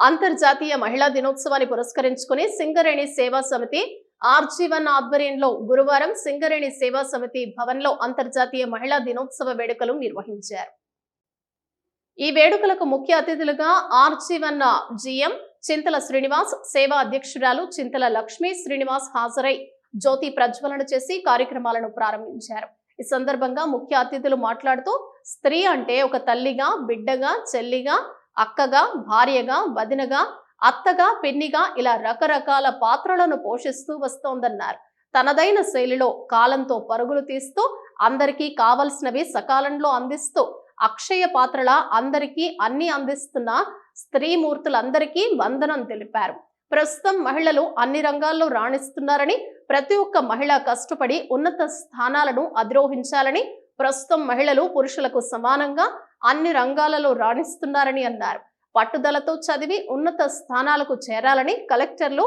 అంతర్జాతీయ మహిళా దినోత్సవాన్ని పురస్కరించుకుని సింగరేణి సేవా సమితి ఆర్జీవన్ ఆధ్వర్యంలో గురువారం సింగరేణి సేవా సమితి భవన్లో అంతర్జాతీయ మహిళా దినోత్సవ వేడుకలు నిర్వహించారు. ఈ వేడుకలకు ముఖ్య అతిథులుగా ఆర్జీవన్ జిఎం చింతల శ్రీనివాస్ సేవా అధ్యక్షురాలు చింతల లక్ష్మీ శ్రీనివాస్ హాజరై జ్యోతి ప్రజ్వలన చేసి కార్యక్రమాలను ప్రారంభించారు. ఈ సందర్భంగా ముఖ్య అతిథులు మాట్లాడుతూ స్త్రీ అంటే ఒక తల్లిగా బిడ్డగా చెల్లిగా అక్కగా భార్యగా వదినగా అత్తగా పిన్నిగా ఇలా రకరకాల పాత్రలను పోషిస్తూ వస్తోందన్నారు. తనదైన శైలిలో కాలంతో పరుగులు తీస్తూ అందరికీ కావలసినవి సకాలంలో అందిస్తూ అక్షయ పాత్రల అందరికీ అన్ని అందిస్తున్న స్త్రీమూర్తులందరికీ వందనం తెలిపారు. ప్రస్తుతం మహిళలు అన్ని రంగాల్లో రాణిస్తున్నారని ప్రతి ఒక్క మహిళ కష్టపడి ఉన్నత స్థానాలను అధిరోహించాలని ప్రస్తుతం మహిళలు పురుషులకు సమానంగా అన్ని రంగాలలో రాణిస్తున్నారని అన్నారు. పట్టుదలతో చదివి ఉన్నత స్థానాలకు చేరాలని కలెక్టర్లు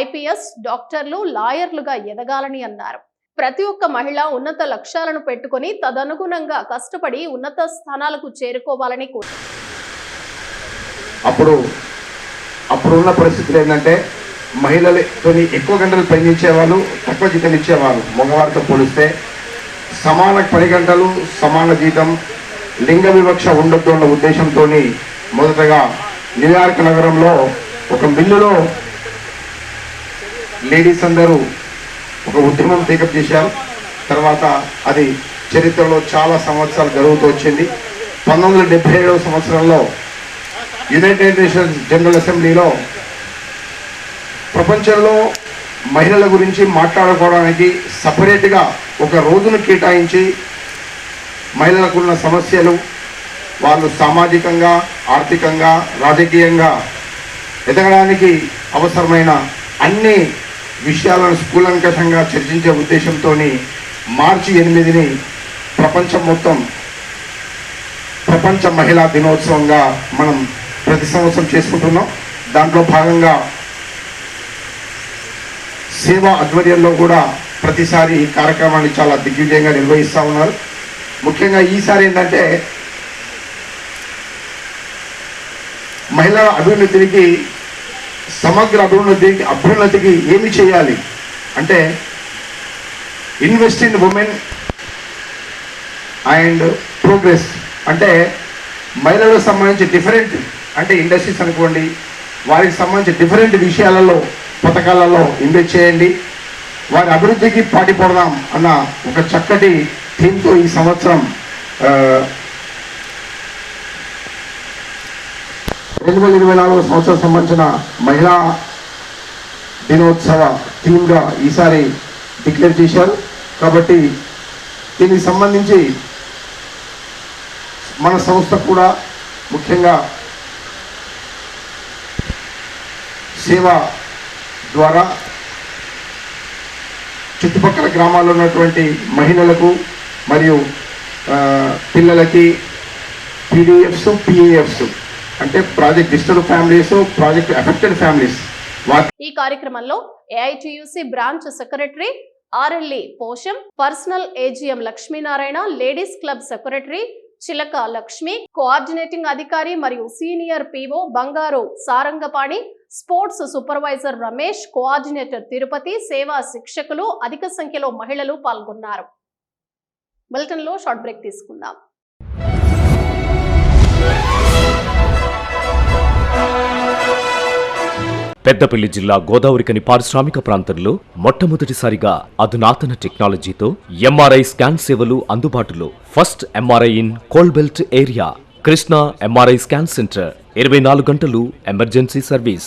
ఐపీఎస్ డాక్టర్లు లాయర్లుగా ఎదగాలని అన్నారు. ప్రతి ఒక్క మహిళ ఉన్నత లక్ష్యాలను పెట్టుకొని తదనుగుణంగా కష్టపడి ఉన్నత స్థానాలకు చేరుకోవాలని కోరారు అప్పుడు అప్పుడున్న పరిస్థితులు ఏంటంటే మహిళలతో ఎక్కువ గంటలు పనిచేసేవాళ్ళు తక్కువ జీతం ఇచ్చేవాళ్ళు. మగవారితో పోలిస్తే సమాన పని గంటలు సమాన జీతం లింగ వివక్ష ఉండొద్దు అన్న ఉద్దేశంతో మొదటగా న్యూయార్క్ నగరంలో ఒక మిల్లులో లేడీస్ అందరూ ఒక ఉద్యమం టేకప్ చేశారు. తర్వాత అది చరిత్రలో చాలా సంవత్సరాలు జరుగుతూ వచ్చింది. పంతొమ్మిది వందల డెబ్బై ఏడవ సంవత్సరంలో యునైటెడ్ నేషన్స్ జనరల్ అసెంబ్లీలో ప్రపంచంలో మహిళల గురించి మాట్లాడుకోవడానికి సపరేట్గా ఒక రోజును కేటాయించి మహిళలకున్న సమస్యలు వాళ్ళు సామాజికంగా ఆర్థికంగా రాజకీయంగా ఎదగడానికి అవసరమైన అన్ని విషయాలను స్కూలంకషంగా చర్చించే ఉద్దేశంతో మార్చి ఎనిమిదిని ప్రపంచం మొత్తం ప్రపంచ మహిళా దినోత్సవంగా మనం ప్రతి సంవత్సరం చేసుకుంటున్నాం. దాంట్లో భాగంగా సేవా ఆధ్వర్యంలో కూడా ప్రతిసారి ఈ కార్యక్రమాన్ని చాలా దిగ్విజయంగా నిర్వహిస్తూ ఉన్నారు. ముఖ్యంగా ఈసారి ఏంటంటే మహిళల అభివృద్ధికి సమగ్ర అభివృద్ధికి అభ్యున్నతికి ఏమి చేయాలి? అంటే invest in women and progress అంటే మహిళలకు సంబంధించి డిఫరెంట్ అంటే ఇండస్ట్రీస్ అనుకోండి వారికి సంబంధించి డిఫరెంట్ విషయాలలో పథకాలలో ఇన్వెస్ట్ చేయండి. వారి అభివృద్ధికి పాటిపడదాం అన్న ఒక చక్కటి థీమ్తో ఈ సంవత్సరం రెండు వేల ఇరవై నాలుగు సంవత్సరం సంబంధించిన మహిళా దినోత్సవ థీమ్గా ఈసారి డిక్లేర్ చేశారు. కాబట్టి దీనికి సంబంధించి మన సంస్థ కూడా ముఖ్యంగా సేవ ద్వారా చుట్టుపక్కల గ్రామాల్లో ఉన్నటువంటి మహిళలకు మరియు పిల్లలకి పీడిఎఫ్స్ పిఏఎఫ్స్ అంటే project disturb families project affected families. ఈ కార్యక్రమంలో AITUC branch secretary RLE Posham personal AGM Lakshminarayana ladies club secretary Chilaka Lakshmi coordinating అధికారి మరియు senior PO Bangaru Sarangapani sports supervisor Ramesh coordinator Tirupati సేవా శిక్షకులు అధిక సంఖ్యలో మహిళలు పాల్గొన్నారు. బులెటిన్లో షార్ట్ బ్రేక్ తీసుకుందాం. పెద్దపల్లి జిల్లా గోదావరికని పారిశ్రామిక ప్రాంతంలో మొట్టమొదటిసారిగా అధునాతన టెక్నాలజీతో ఎంఆర్ఐ స్కాన్ సేవలు అందుబాటులో. First MRI in coal belt area. Krishna MRI scan centre. ఇరవై నాలుగు గంటలు emergency service.